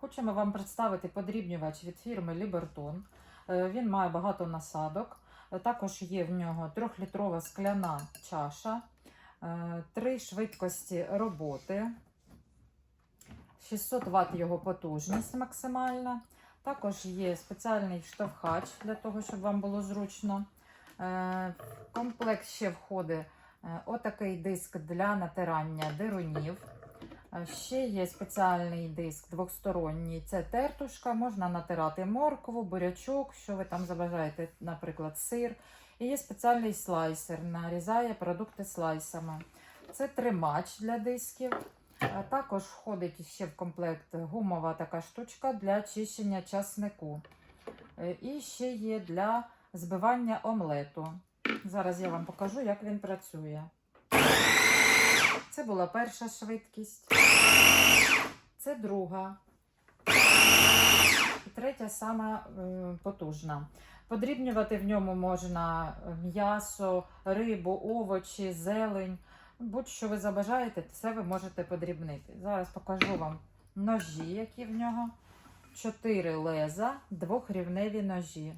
Хочемо вам представити подрібнювач від фірми. Е, Він має багато насадок. Е, Також є в нього 3-літрова скляна чаша, е, три швидкості роботи, 600 Вт його потужність максимальна. Також є спеціальний штовхач для того, щоб вам було зручно. Е, В комплект ще входить отакий диск для натирання дирунів. Ще є спеціальний диск двосторонній. Це тертушка, можна натирати моркву, бурячок, що ви там забажаєте, наприклад, сир. І є спеціальний слайсер, нарізає продукти слайсами. Це тримач для дисків. Також входить ще в комплект гумова така штучка для чищення часнику. Е, І ще є для збивання омлету. Зараз я вам покажу, як він працює. Це була перша швидкість. Це друга. І третя сама е, потужна. Подрібнювати в ньому можна м'ясо, рибу, овочі, зелень. Будь-що ви забажаєте, все ви можете подрібнити. Зараз покажу вам ножі, які в нього. Чотири леза, двохрівневі ножі.